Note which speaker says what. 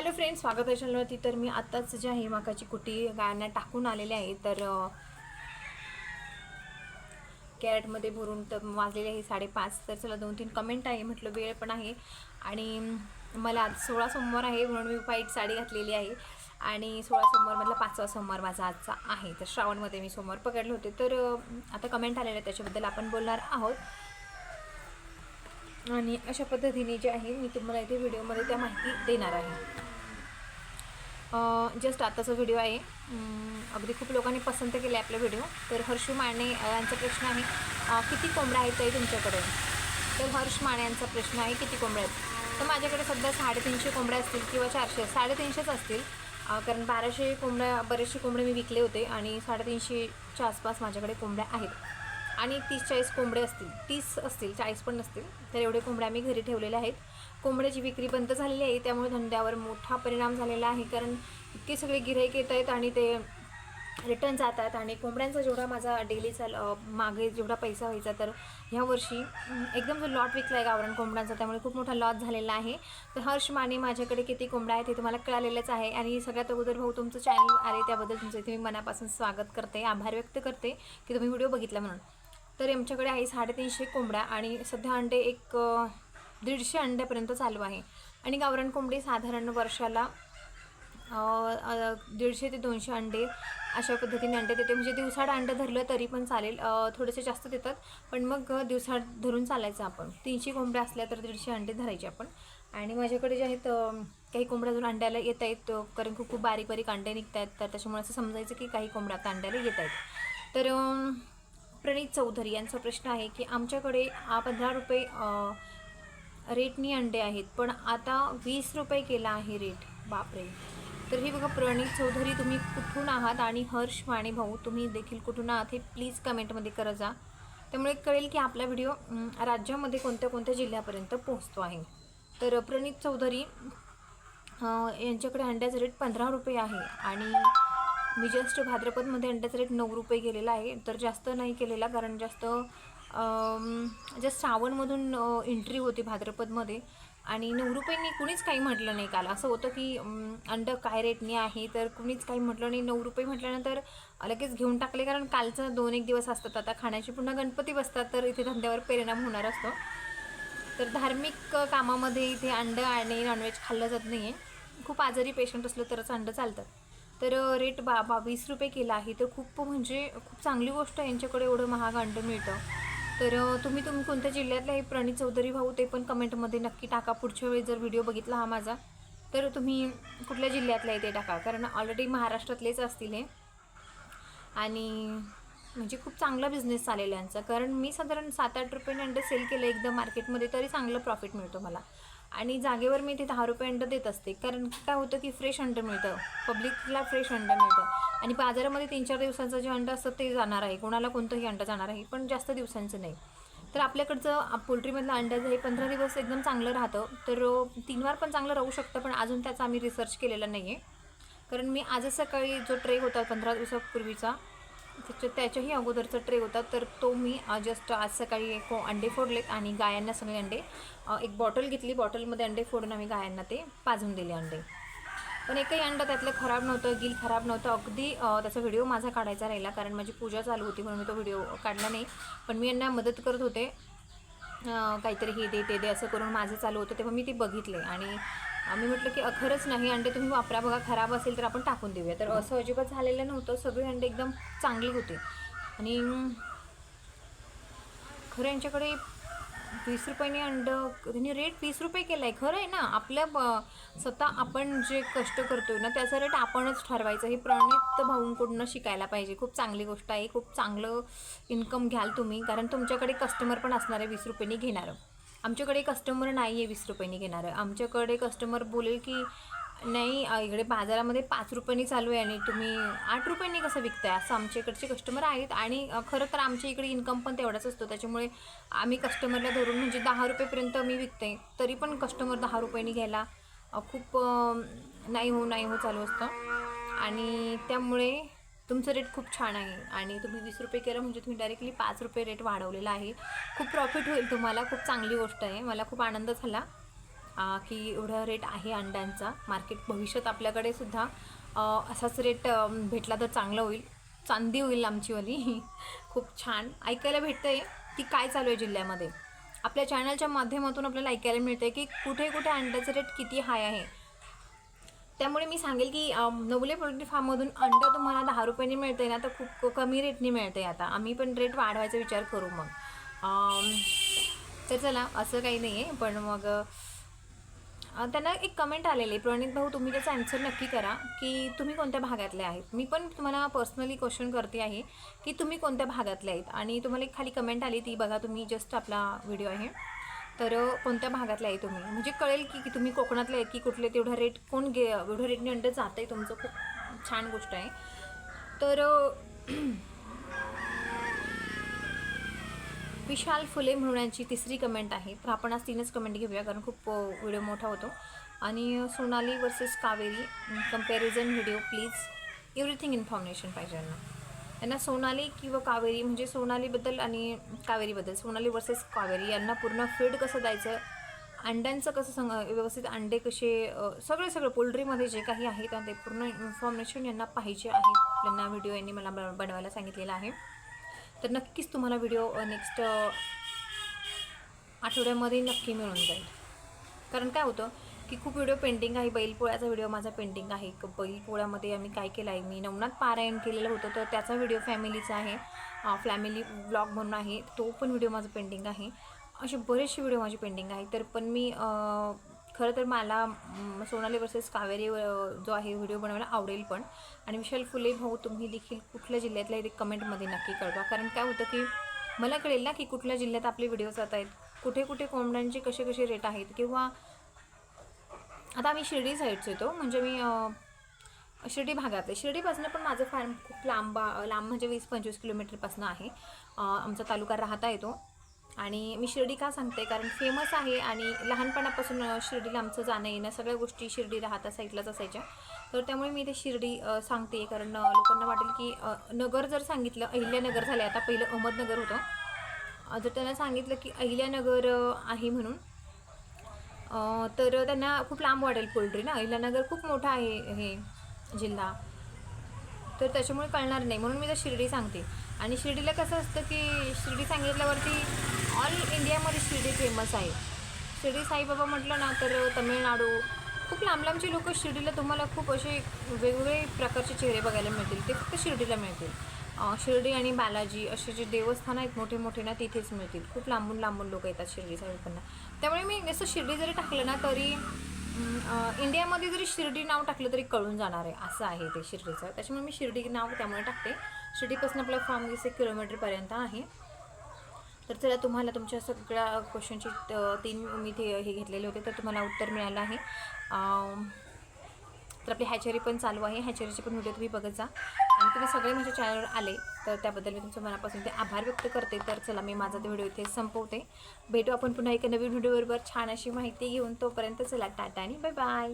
Speaker 1: Hello friends स्वागत आहे चॅनलवरती. तर मी आत्ताच जे आहे मकाची कुटी गायांना टाकून आलेले आहे तर कॅरेटमध्ये भरून तर वाजलेले आहे साडेपाच. तर चला दोन तीन कमेंट आहे म्हटलं वेळ पण आहे. आणि मला सोळा सोमवार आहे म्हणून मी व्हाईट साडी घातलेली आहे. आणि सोळा सोमवारमधला पाचवा सोमवार माझा आजचा आहे. तर श्रावणमध्ये मी सोमवार पकडले होते. तर आता कमेंट आलेले आहे त्याच्याबद्दल आपण बोलणार आहोत. आणि अशा पद्धतीने जे आहे मी तुम्हाला इथे व्हिडिओमध्ये त्या माहिती देणार आहे. जस्ट आताचा व्हिडिओ आहे अगदी खूप लोकांनी पसंत केले आपले व्हिडिओ तर हर्षू माने यांचा प्रश्न आहे किती कोंबड्या आहेत ताई तुमच्याकडे? तर हर्ष माने यांचा प्रश्न आहे किती कोंबड्या आहेत? तर माझ्याकडे सध्या साडेतीनशे कोंबड्या असतील किंवा चारशे साडेतीनशेच असतील. कारण बाराशे कोंबड्या बरेचसे कोंबडे मी विकले होते आणि साडेतीनशेच्या आसपास माझ्याकडे कोंबड्या आहेत. आणि तीस चाळीस कोंबडे असतील तीस असतील चाळीस पण नसतील तर एवढे कोंबड्या आम्ही घरी ठेवलेल्या आहेत. कोंबड्याची विक्री बंद झालेली आहे त्यामुळे धंद्यावर मोठा परिणाम झालेला आहे कारण इतके सगळे गिऱ्हाईक येत आहेत आणि ते रिटर्न जातात आणि कोंबड्यांचा जेवढा माझा डेलीचा मागे जेवढा पैसा व्हायचा तर ह्या वर्षी एकदम जो लॉट विकला आहे गावरान कोंबड्यांचा त्यामुळे खूप मोठा लॉस झालेला आहे. तर हर्ष माने माझ्याकडे किती कोंबड्या आहेत हे तुम्हाला कळालेलंच आहे आणि सगळ्यात अगोदर भाऊ तुमचं चॅनल आले त्याबद्दल तुमचं इथे मी मनापासून स्वागत करते आभार व्यक्त करते की तुम्ही व्हिडिओ बघितला म्हणून. तर आमच्याकडे आहे साडेतीनशे कोंबड्या आणि सध्या अंडे एक दीडशे अंड्यापर्यंत चालू आहे. आणि गावरान कोंबडी साधारण वर्षाला दीडशे ते दोनशे अंडे अशा पद्धतीने अंडे देते. म्हणजे दिवसाड अंडं धरलं तरी पण चालेल. थोडेसे जास्त देतात. पण मग दिवसाड धरून चालायचं आपण. तीनशे कोंबड्या असल्या तर दीडशे अंडे धरायचे आपण. आणि माझ्याकडे जे आहेत काही कोंबड्या अजून अंड्याला येत आहेत कारण खूप खूप बारीक बारीक अंडे निघत आहेत तर त्याच्यामुळे असं समजायचं की काही कोंबड्या आता अंड्याला येत आहेत. तर प्रणित चौधरी यांचा प्रश्न आहे की आमच्याकडे पंधरा रुपये रेटनी अंडे आहेत पण आता वीस रुपये केला आहे रेट. बापरे. तर हे बघा प्रणित चौधरी तुम्ही कुठून आहात आणि हर्ष माने भाऊ तुम्ही देखील कुठून आहात हे प्लीज कमेंटमध्ये करत जा. त्यामुळे कळेल की आपला व्हिडिओ राज्यामध्ये कोणत्या कोणत्या जिल्ह्यापर्यंत पोहोचतो आहे. तर प्रणित चौधरी यांच्याकडे अंड्याचा रेट पंधरा रुपये आहे आणि मी जस्ट भाद्रपदमध्ये अंड्याचा रेट नऊ रुपये केलेला आहे. तर जास्त नाही केलेला कारण जास्त जस्ट म्हणजे श्रावणमधून एंट्री होती भाद्रपदमध्ये. आणि नऊ रुपयांनी कुणीच काही म्हटलं नाही काल. असं होतं की अंड अंडं काय रेटने आहे? तर कुणीच काही म्हटलं नाही. नऊ रुपये म्हटल्यानंतर लगेच घेऊन टाकले कारण कालचं दोन एक दिवस असतात. आता खाण्याची पुन्हा गणपती बसतात तर इथे धंद्यावर परिणाम होणार असतो. तर धार्मिक कामामध्ये इथे अंडं आणि नॉनव्हेज खाल्लं जात नाही आहे खूप आजारी पेशंट असलं तरच अंडं चालतात. तर रेट बा बावीस रुपये केला आहे. तर खूप म्हणजे खूप चांगली गोष्ट आहे. यांच्याकडे एवढं महाग अंडं मिळतं. तर तुम्ही तुम्ही कोणत्या जिल्ह्यातला आहे? प्रणित चौधरी भाऊ ते पण कमेंटमध्ये नक्की टाका. पुढच्या वेळी जर व्हिडिओ बघितला हा माझा तर तुम्ही कुठल्या जिल्ह्यातला आहे ते टाका. कारण ऑलरेडी महाराष्ट्रातलेच असतील हे. आणि म्हणजे खूप चांगला बिझनेस चालेल यांचा. कारण मी साधारण सात आठ रुपयाने अंडं सेल केलं एकदम मार्केटमध्ये तरी चांगलं प्रॉफिट मिळतो मला. आणि जागेवर मी ते दहा रुपये अंडं देत असते. कारण की काय होतं की फ्रेश अंडं मिळतं. पब्लिकला फ्रेश अंडं मिळतं. आणि बाजारामध्ये तीन चार दिवसांचं जे अंडं असतं ते जाणार आहे. कोणाला कोणतंही अंडं जाणार आहे पण जास्त दिवसांचं नाही. तर आपल्याकडचं पोल्ट्रीमधलं अंड्याचं हे पंधरा दिवस एकदम चांगलं राहतं. तर तीन वार पण चांगलं राहू शकतं पण अजून त्याचा आम्ही रिसर्च केलेला नाही आहे कारण मी आजच सकाळी जो ट्रे होता पंधरा दिवसापूर्वीचा त्याच्या त्याच्याही अगोदरचा ट्रे होता. तर तो मी जस्ट आज सकाळी एक अंडे फोडलेत आणि गायांना सगळे अंडे. एक बॉटल घेतली. बॉटलमध्ये अंडे फोडून आम्ही गायांना ते पाजून दिले अंडे. पण एकही अंडं त्यातलं खराब नव्हतं गिल खराब नव्हतं. अगदी त्याचा व्हिडिओ माझा काढायचा राहिला कारण माझी पूजा चालू होती म्हणून मी तो व्हिडिओ काढला नाही. पण मी यांना मदत करत होते. काहीतरी हे दे ते दे असं करून माझं चालू होतं तेव्हा मी ते बघितले. आणि आम्ही म्हटलं की अखरच खरंच नाही अंडे तुम्ही वापरा बघा खराब असेल तर आपण टाकून देऊया. तर असं अजिबात झालेलं नव्हतं सगळे अंडे एकदम चांगले होते. आणि खरं यांच्याकडे वीस रुपयाने अंडं त्यांनी रेट वीस रुपये केला आहे खरं आहे ना? आपल्या ब- स्वतः आपण जे कष्ट करतोय ना त्याचा रेट आपणच ठरवायचं. हे प्रणित भाऊंकडून शिकायला पाहिजे. खूप चांगली गोष्ट आहे खूप चांगलं इन्कम घ्याल तुम्ही कारण तुमच्याकडे कस्टमर पण असणार आहे वीस रुपयांनी घेणारं. आमच्याकडे कस्टमर नाही आहे वीस रुपयांनी घेणारं. आमच्याकडे कस्टमर बोलेल की नाही इकडे बाजारामध्ये पाच रुपयांनी चालू आहे आणि तुम्ही आठ रुपयांनी कसं विकताय? असं आमच्या इकडचे कस्टमर आहेत आणि खरं तर आमच्या इकडे इन्कम पण तेवढाच असतो. त्याच्यामुळे आम्ही कस्टमरला धरून म्हणजे दहा रुपयेपर्यंत मी विकते. तरी पण कस्टमर दहा रुपयांनी घ्यायला खूप नाही हो नाही हो चालू असतं. आणि त्यामुळे तुमचं रेट खूप छान आहे आणि तुम्ही वीस रुपये केलं म्हणजे तुम्ही डायरेक्टली पाच रुपये रेट वाढवलेला आहे. खूप प्रॉफिट होईल तुम्हाला खूप चांगली गोष्ट आहे. मला खूप आनंद झाला की एवढा रेट आहे अंड्यांचा. मार्केट भविष्यात आपल्याकडे सुद्धा असाच रेट भेटला तर चांगलं होईल. चांदी होईल आमचीवाली खूप छान. ऐकायला भेटतं आहे की काय चालू आहे जिल्ह्यामध्ये. आपल्या चॅनलच्या माध्यमातून आपल्याला ऐकायला मिळतं आहे की कुठे कुठे अंड्याचं रेट किती हाय आहे. त्यामुळे मी सांगेल की नवले पोल्ट्री फार्ममधून अंडं तुम्हाला दहा रुपयांनी मिळते ना तर खूप कमी रेटनी मिळते आता. आम्ही पण रेट वाढवायचा विचार करू मग. तर चला असं काही नाही आहे पण मग त्यांना एक कमेंट आलेली. प्रणित भाऊ तुम्ही त्याचा आन्सर नक्की करा की तुम्ही कोणत्या भागातले आहेत? मी पण तुम्हाला पर्सनली क्वेश्चन करते आहे की तुम्ही कोणत्या भागातले आहेत? आणि तुम्हाला एक खाली कमेंट आली ती बघा तुम्ही जस्ट आपला व्हिडिओ आहे. तर कोणत्या भागातला आहे तुम्ही? म्हणजे कळेल की की तुम्ही कोकणातले आहे की कुठले? तेवढा रेट कोण गे एवढ्या रेटने अंडं जात आहे तुमचं. खूप छान गोष्ट आहे. तर विशाल फुले म्हणून यांची तिसरी कमेंट आहे. तर आपण आज तीनच कमेंट घेऊया कारण खूप व्हिडिओ मोठा होतो. आणि Sonali versus Kaveri comparison video please everything information पाहिजे यांना. यांना सोनाली किंवा कावेरी म्हणजे सोनालीबद्दल आणि कावेरीबद्दल सोनाली वर्सेस कावेरी यांना पूर्ण फीड कसं द्यायचं? अंड्यांचं कसं संग व्यवस्थित अंडे कसे सगळे सगळं सगळं पोल्ट्रीमध्ये जे काही आहे त्या ते पूर्ण इन्फॉर्मेशन यांना पाहिजे आहे. त्यांना व्हिडिओ यांनी मला ब- बनवायला सांगितलेला आहे. तर नक्कीच तुम्हाला व्हिडिओ नेक्स्ट आठवड्यामध्ये नक्की मिळून जाईल. कारण काय होतं की खूप व्हिडिओ पेंटिंग आहे बैलपोळ्याचा व्हिडिओ माझा पेंटिंग आहे. क- बैलपोळ्यामध्ये आम्ही काय केलं आहे मी नवनाथ पारायण केलेलं होतं तर त्याचा व्हिडिओ फॅमिलीचा आहे. फॅमिली ब्लॉग म्हणून आहे तो पण व्हिडिओ माझा पेंटिंग आहे. असे बरेचसे व्हिडिओ माझे पेंटिंग आहे. तर पण मी खरं तर मला सोनाली वर्सेस कावेरी जो आहे व्हिडिओ बनवायला आवडेल पण. आणि विशाल फुले भाऊ तुम्ही देखील कुठल्या जिल्ह्यातल्या आहे ते कमेंटमध्ये नक्की कळवा. कारण काय होतं की मला कळेल ना की कुठल्या जिल्ह्यात आपले व्हिडिओ जात आहेत. कुठे कुठे कोंबड्यांचे कसे कसे रेट आहेत किंवा आता आम्ही शिर्डी साईडचं येतो. म्हणजे मी शिर्डी शिर्डी भागातले शिर्डीपासून पण माझं फार्म खूप लांब लांब म्हणजे वीस पंचवीस किलोमीटरपासून आहे. आमचा तालुका राहता येतो. आणि मी शिर्डी का सांगते? कारण फेमस आहे आणि लहानपणापासून शिर्डीला आमचं जाणं येणं सगळ्या गोष्टी शिर्डी राहता साईडलाच असायच्या. तर त्यामुळे मी ते शिर्डी सांगते. कारण लोकांना वाटेल की नगर जर सांगितलं अहिल्यानगर झालं आता पहिलं अहमदनगर होतं. जर त्यांना सांगितलं की अहिल्यानगर आहे म्हणून तर त्यांना खूप लांब वाटेल पोल्ट्री ना. इलानगर खूप मोठा आहे हे जिल्हा. तर त्याच्यामुळे कळणार नाही. म्हणून मी तर शिर्डी सांगते. आणि शिर्डीला कसं असतं की शिर्डी सांगितल्यावरती ऑल इंडियामध्ये शिर्डी फेमस आहे. शिर्डी साईबाबा म्हटलं ना तर तमिळनाडू. खूप लांब लांबचे लोक शिर्डीला तुम्हाला खूप असे वेगवेगळे प्रकारचे चेहरे बघायला मिळतील. ते फक्त शिर्डीला मिळतील. शिर्डी आणि बालाजी असे जे देवस्थान आहेत मोठे मोठे ना तिथेच मिळतील. खूप लांबून लांबून लोक येतात शिर्डी साईडकडनं त्यामुळे मी जसं शिर्डी जरी टाकलं ना तरी इंडियामध्ये जरी शिर्डी नाव टाकलं तरी कळून जाणार आहे. असं आहे ते शिर्डीचं. त्याच्यामुळे मी शिर्डी नाव त्यामुळे टाकते. शिर्डीपासून आपला फार्म वीस एक किलोमीटरपर्यंत आहे. तर चला तुम्हाला तुमच्या सगळ्या क्वेश्चनची तीन मी ते हे घेतलेले होते तर तुम्हाला उत्तर मिळालं आहे. तर आपली हॅचरी पण चालू आहे. हॅचरीचे पण व्हिडिओ तुम्ही बघत जा. आणि तुम्ही सगळे माझ्या चॅनलवर आले तर त्याबद्दल मी तुमच्या मनापासून ते आभार व्यक्त करते. तर चला मी माझा व्हिडिओ इथे संपवते. भेटू आपण पुन्हा एका नवीन व्हिडिओबरोबर छान अशी माहिती घेऊन तोपर्यंत चला टाटा आणि बाय बाय